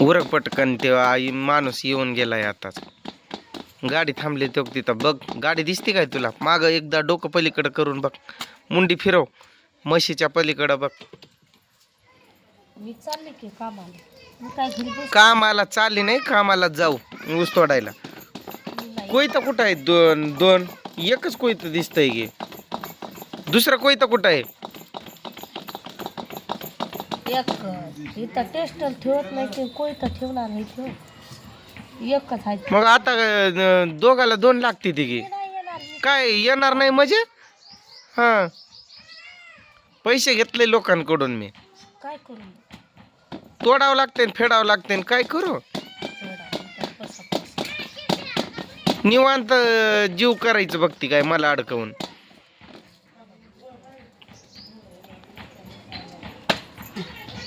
उरक पटकन ते आई माणूस येऊन गेलाय आताच. गाडी थांबली तो तिथं बघ गाडी दिसते काय तुला? माग एकदा डोकं पलीकडं करून बघ. मुंडी फिरव म्हशीच्या पलीकडं बघ. मी चालले की कामाला? मी काय घरी बस कामाला चालली नाही कामाला जाऊ ऊस तोडायला. कोयता कुठं आहे दोन दोन? एकच कोयतं दिसतंय गे दुसरं कोयतं कुठं आहे? एक इथं टेस्टर ठेवत नाही की कोई तर ठेवणार नाही ठेव एकच आहे. मग आता अं, दोघाला दोन लागते ती नाही येणार. मी काय येणार नाही म्हणजे? हा. पैसे घेतले लोकांकडून मी. काय करू? तोडावं लागते फेडावं लागते काय करू? एवढा. निवांत अं, जीव करायचं बघती काय मला अडकवून.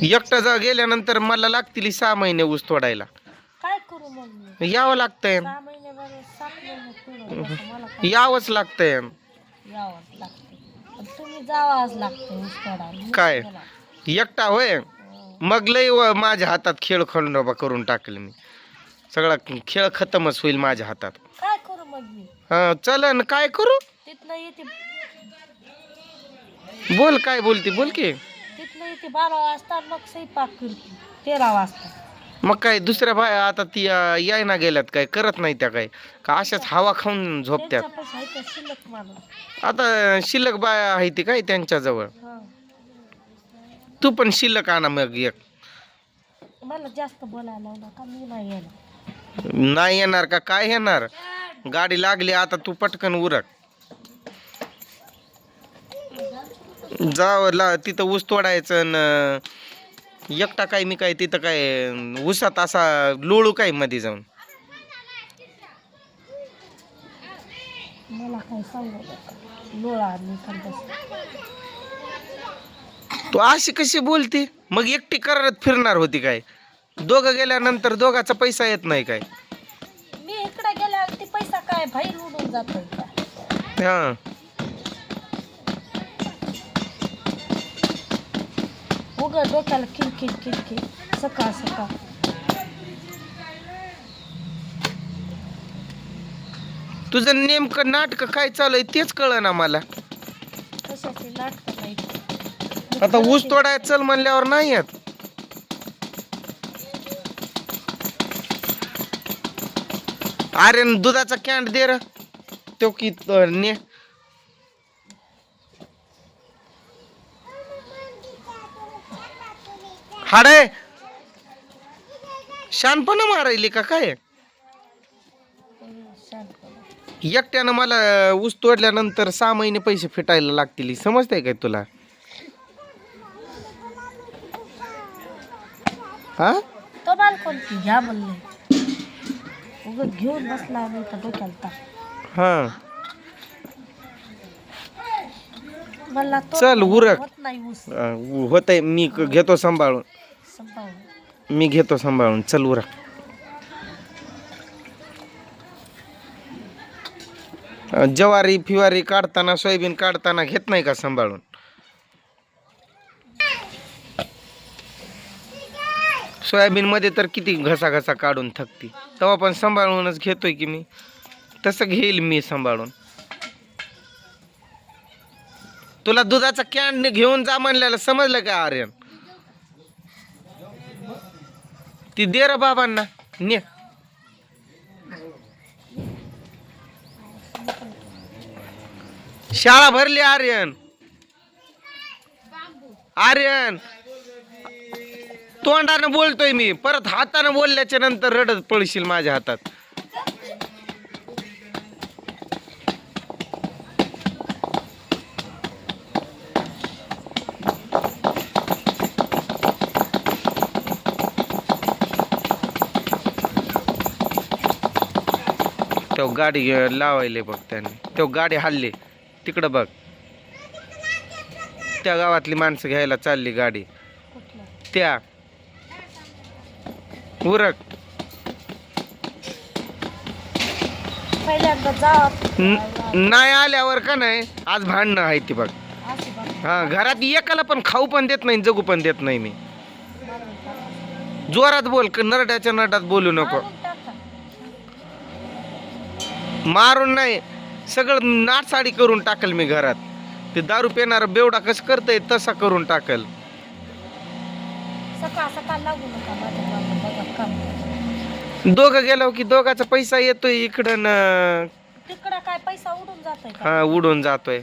एकटा जा गेल्यानंतर मला लागतील सहा महिने ऊस तोडायला. काय करू मग मी? यावं लागतंय. सहा महिने बरं सात महिने पुढं बसा. मला काय? यावंच लागतंय. यावंच लागते पण तुम्ही जावाच लागते ऊस तोडायला. मी काय? एकटा होय? हं. मग लय व- माझ्या हातात खेळ खंडोबा करून टाकले मी. सगळा खेळ खतमच होईल माझ्या हातात. काय करू मग मी? हा चलन काय करू? तिथनं येते. बोल काय बोलते? बोल की. येते बारा वाजता मग स्वयंपाक करते तेरा वाजता. मग काय दुसऱ्या बाय आता ती अं, यायना गेल्यात काय करत नाही त्या काय? का अशाच हवा खाऊन झोपत्यात? त्यांच्यापाशी आहे त्या शिल्लक माणूस आता शिल्लक बाय आहे ती काय त्यांच्याजवळ? हं. तू पण शिल्लक आणा मग एक. मला जास्त बोलायला मी नाही येणार का? काय येणार? गाडी लागली आता तू पटकन उरक. जाव ला तिथं ऊस तोडायचं न एकटा काय मी काय तिथं काय ऊसात असा लोळू काय मध्ये जाऊन? मला काय सांगू लोळा तू अशी कशी बोलते? मग एकटी करत फिरणार होती काय? दोघं गेल्यानंतर दोघाचा पैसा येत नाही काय? मी इकडे गेल्यावर ते पैसा काय बाहेर उडून जातोय का? हा. उग डोक्याला किरकिर किरकिर सकाळ सकाळ. तुझं नेमकं नाटक काय चालू आहे तेच कळ ना मला. कशाची नाटक नाही आता ऊस तोडाय चल म्हणल्यावर नाही येत. अरे दुधाचा कॅन्ड दे र. तो की ने हाडे. शानपणा मारायली का काय? एकट्यानं मला ऊस तोडल्यानंतर सहा महिने पैसे फिटायला लागतील समजतंय काय तुला? हा? तो बाल कोणती घ्या म्हणले उग घेऊन बसला तर डोक्याला ताप. हा. मला तो चल, उरक. होत नाही ऊस. होत मी क- घेतो संभाळून. मी घेतो सांभाळून. चल उरा. ज्वारी फिवारी काढताना सोयाबीन काढताना घेत नाही का सांभाळून? सोयाबीन मध्ये तर किती घसा घसा काढून थकती. तेव्हा पण सांभाळूनच घेतोय की मी. तसं घेईल मी सांभाळून. तुला दुधाचा कॅन घेऊन जा म्हणलेलं समजलं का आर्यन? ती दे र बाबांना. ने. शाळा भरली आर्यन. आर्यन. तोंडानं बोलतोय मी. परत हातानं बोलल्याच्या नंतर रडत पळशील माझ्या हातात. तो गाडी लावायले बघ त्याने. तो गाडी हल्ली. तिकडं बघ. त्या गावातली माणसं घ्यायला चालली गाडी. त्या. उरक. नाही आल्यावर का नाही आज भांडणं आहे ती बघ. हा घरात एकाला पण खाऊ पण देत नाही जगू पण देत नाही मी. जोरात बोल नरड्याच्या नरडात बोलू नको. मारून नाही. सगळं नाटसाडी करून टाकल मी घरात. ते दारू पिणार बेवडा कसं करतय तसा करून टाकल. सकाळ सकाळ लागू नका माझ्या मागं बघा काम दोघं गेलो की दोघाचा पैसा येतोय इकडं न तिकडं काय पैसा उडून जातोय का? हा उडून जातोय.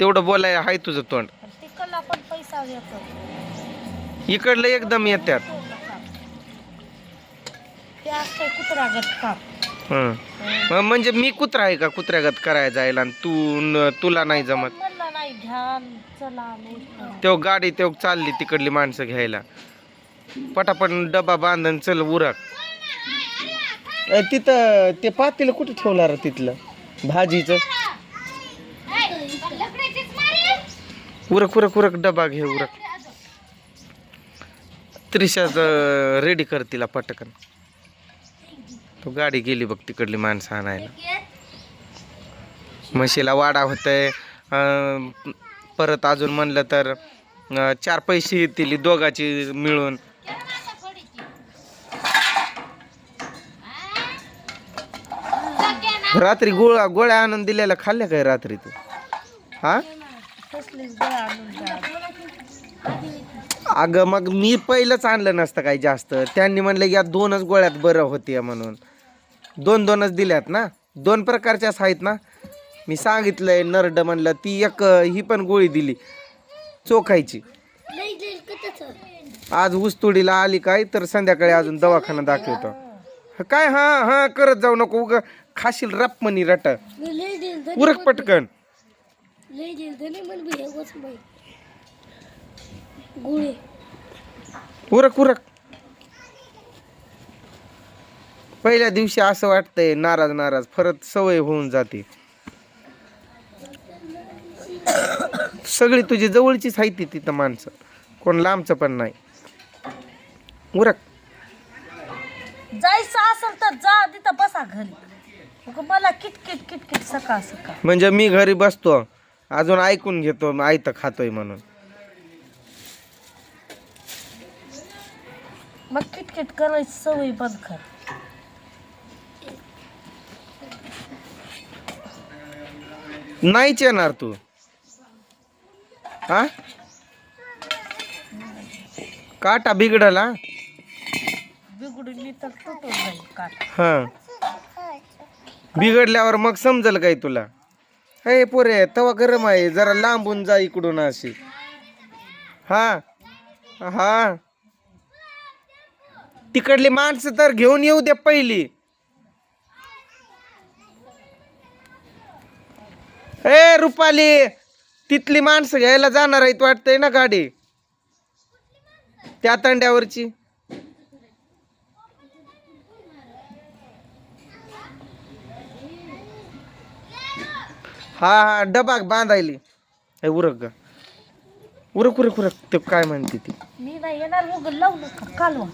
तेवढं बोलाय हाय तुझं तोंड. आणि तिकडला पण पैसा येतो. इकडलं एकदम येत्यात. ते असतंय कुत्र्यागत काम हं. मग म्हणजे मी कुत्रा आहे का? कुत्र्यागत करायला जायला आणि तू न- तुला नाही जमत? म्हणलं नाही ध्यान. चला नाही तेव्हा गाडी तेव्हा चालली तिकडली माणसं घ्यायला. पटापट डबा बांधून चल उरक. अ, तिथं ते पातेलं कुठे ठेवलं रे तिथलं? भाजीचं? उरक उरक उरक डबा घे उरक. त्रिशाच रेडी कर तिला पटकन. तो गाडी गेली बघ तिकडली माणसं आणायला. म्हशीला वाडा होतंय. परत अजून म्हणलं तर चार पैसे येतील दोघाची मिळून. रात्री गोळ्या गोळ्या आणून दिलेल्या खाल्ल्या काय रात्री तू? हा? अगं मग मी पहिलंच आणलं नसतं काही जास्त. त्यांनी म्हणलं या दोनच गोळ्यात बरं होते म्हणून. दोन दोनच दिल्यात ना? दोन प्रकारच्याच आहेत ना? मी सांगितलंय नरड म्हणलं ती एक ही पण गोळी दिली. चोखायची. आज ऊसतोडीला आली काय? तर संध्याकाळी अजून दवाखाना दाखवतो. काय? हा हा करत जाऊ नको उग. खाशील रप मनी रट. उरक पटकन. उरक उरक. पहिल्या दिवशी असं वाटतंय नाराज नाराज. परत सवय होऊन जाते. सगळी तुझी जवळचीच आहे ती तिथं माणसं. कोण लांबचं पण नाही. उरक. जायचं असेल तर जा तिथं बसा घरी. मला किटकिट किटकिट सकाळ सकाळ. म्हणजे मी घरी बसतो. अजून ऐकून घेतो आयतं खातोय म्हणून. मग किटकिट करायची सवय बंद कर. नाहीच येणार तू. हा? काटा बिघडला? बिघडून मी तर तुटून जाईल काट. हा. बिघडल्यावर मग समजल काय तुला? हे पोरे तवा गरम आहे. जरा लांबून जा इकडून अशी. हा? हा? तिकडली माणसं तर घेऊन येऊ दे पहिली. ए रुपाली तिथली माणसं घ्यायला जाणार आहेत वाटतंय ना गाडी? त्या तांड्यावरची. हा हा डबा बांधायली. हे उरक ग. उरक उरक उरक. ते काय म्हणते ती? मी नाही येणार उग कालवा